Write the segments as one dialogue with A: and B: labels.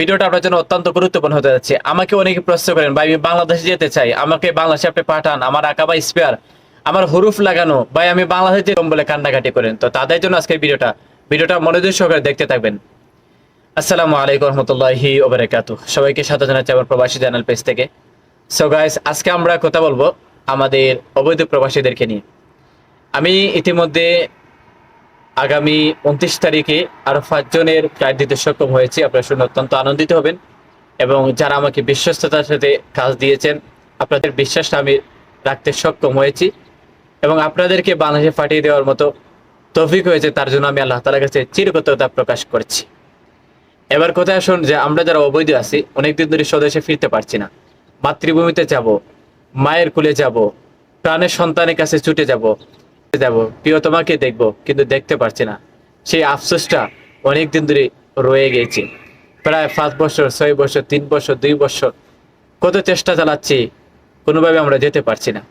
A: ভিডিওটা আপনার জন্য অত্যন্ত গুরুত্বপূর্ণ হতে যাচ্ছে। আমাকে অনেকে প্রশ্ন করেন, ভাই, আমি বাংলাদেশে যেতে চাই। আমাকে বাংলাদেশে আপনি পাঠান, আমার আঁকা বা স্পেয়ার আমার হরুফ লাগানো। ভাই, আমি বাংলাদেশে যেরকম বলে কান্নাকাটি করেন। তো তাদের জন্য আজকের ভিডিওটা ভিডিওটা মনোযোগ সহকারে দেখতে থাকবেন। আসসালামু আলাইকুম রহমতুল্লাহি ওবরাকাতু সবাইকে সাথে জানাচ্ছি আমার প্রবাসী চ্যানেল পেজ থেকে। সো গাইস আজকে আমরা কথা বলব আমাদের অবৈধ প্রবাসীদেরকে নিয়ে। আমি ইতিমধ্যে আগামী উনত্রিশ তারিখে আরও পাঁচজনের ফ্লাইট দিতে সক্ষম হয়েছি। আপনারা শুনে অত্যন্ত আনন্দিত হবেন এবং যারা আমাকে বিশ্বস্ততার সাথে কাজ দিয়েছেন, আপনাদের বিশ্বাসটা আমি রাখতে সক্ষম হয়েছি এবং আপনাদেরকে বাংলাদেশে পাঠিয়ে দেওয়ার মতো তৌফিক হয়েছে, তার জন্য আমি আল্লাহ তালার কাছে চিরকৃতজ্ঞতা প্রকাশ করছি। এবার কোথায় আসুন যে আমরা যারা অবৈধ আছি, অনেকদিন ধরে স্বদেশে ফিরতে পারছি না। মাতৃভূমিতে যাব, মায়ের কুলে যাব, প্রাণের সন্তানের কাছে ছুটে যাব যাব। প্রিয়, তোমাকে দেখব, কিন্তু দেখতে পারছি না। সেই আফসোসটা অনেক দিন ধরে রয়ে গেছে। প্রায় পাঁচ বছর, ছয় বছর, তিন বছর, দুই বছর কত চেষ্টা চালাচ্ছি, কোনোভাবে আমরা যেতে পারছি না।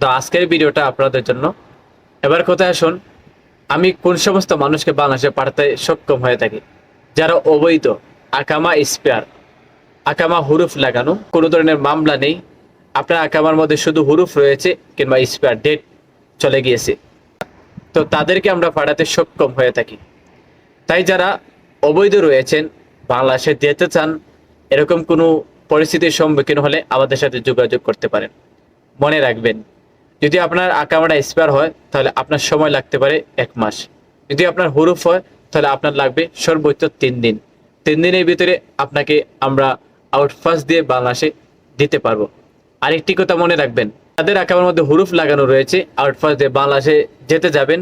A: তো আজকের ভিডিওটা আপনাদের জন্য। এবার কোথায় আসুন, আমি কোন সমস্ত মানুষকে বাংলাদেশে পাঠাতে সক্ষম হয়ে থাকি? যারা অবৈধ, আকামা স্পেয়ার, আকামা হুরুফ লাগানো, কোনো ধরনের মামলা নেই। আপনার আকামার মধ্যে শুধু হুরুফ রয়েছে কিংবা স্পেয়ার, ডেট চলে গিয়েছে। তো তাদেরকে আমরা পাঠাতে সক্ষম হয়ে থাকি। তাই যারা অবৈধ রয়েছেন, বাংলাদেশে যেতে চান, এরকম কোনো পরিস্থিতির সম্মুখীন হলে আমাদের সাথে যোগাযোগ করতে পারেন। মনে রাখবেন, যদি আপনার আঁকামাটা স্পেয়ার হয়, তাহলে আপনার সময় লাগতে পারে এক মাস। যদি আপনার হুরুফ হয়, তাহলে আপনার লাগবে সর্বোচ্চ তিন দিন। তিন দিনের ভিতরে আপনাকে আমরা আউটপাস দিয়ে বাংলাদেশে দিতে পারব। আরেকটি কথা মনে রাখবেন তাদের আঁকামার মধ্যে হুরুফ লাগানো রয়েছে। আউটপাস দিয়ে বাংলাদেশে যেতে যাবেন,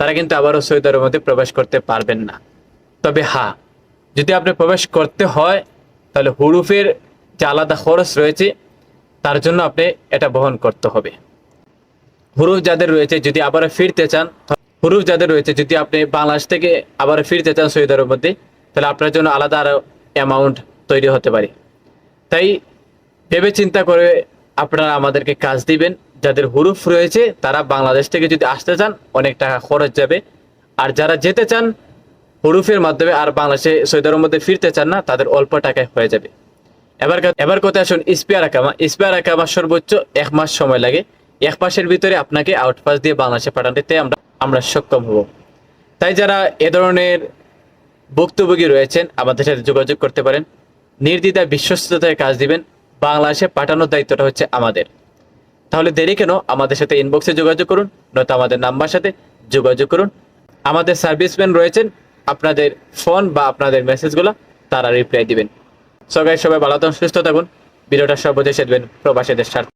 A: তারা কিন্তু আবারও সৌদি আরবের মধ্যে প্রবেশ করতে পারবেন না। তবে হ্যাঁ যদি আপনি প্রবেশ করতে হয়, তাহলে হুরুফের যে আলাদা খরচ রয়েছে, তার জন্য আপনি এটা বহন করতে হবে। হুরুফ যাদের রয়েছে, যদি আবারও ফিরতে চান, হুরুফ যাদের রয়েছে, যদি আপনি বাংলাদেশ থেকে আবারও ফিরতে চান সৌদি আরবের মধ্যে, তাহলে আপনার জন্য আলাদা আরও অ্যামাউন্ট তৈরি হতে পারে। তাই ভেবে চিন্তা করে আপনারা আমাদেরকে কাজ দিবেন। যাদের হুরুফ রয়েছে, তারা বাংলাদেশ থেকে যদি আসতে চান, অনেক টাকা খরচ যাবে। আর যারা যেতে চান, হুরুফের মাধ্যমে আর বাংলাদেশে সৌদি আরবের মধ্যে ফিরতে চান না, তাদের অল্প টাকায় হয়ে যাবে। এবার এবার কোথায় আসুন স্পেয়ার আকামা। স্পেয়ার আকামা সর্বোচ্চ এক মাস সময় লাগে। এক মাসের ভিতরে আপনাকে আউটপাস দিয়ে বাংলাদেশে পাঠানোতে আমরা আমরা সক্ষম হব। তাই যারা এ ধরনের ভুক্তভোগী রয়েছেন, আমাদের সাথে যোগাযোগ করতে পারেন। নির্দ্বিধায় বিশ্বস্ততায় কাজ দিবেন। বাংলাদেশে পাঠানোর দায়িত্বটা হচ্ছে আমাদের। তাহলে দেরি কেন? আমাদের সাথে ইনবক্সে যোগাযোগ করুন, নয়তো আমাদের নাম্বার সাথে যোগাযোগ করুন। আমাদের সার্ভিসম্যান রয়েছেন, আপনাদের ফোন বা আপনাদের মেসেজগুলো তারা রিপ্লাই দিবেন। সবাই সবাই ভালো থাকুন, সুস্থ থাকুন। ভিডিওটা সর্বদেশে দেবেন প্রবাসীদের স্বার্থে।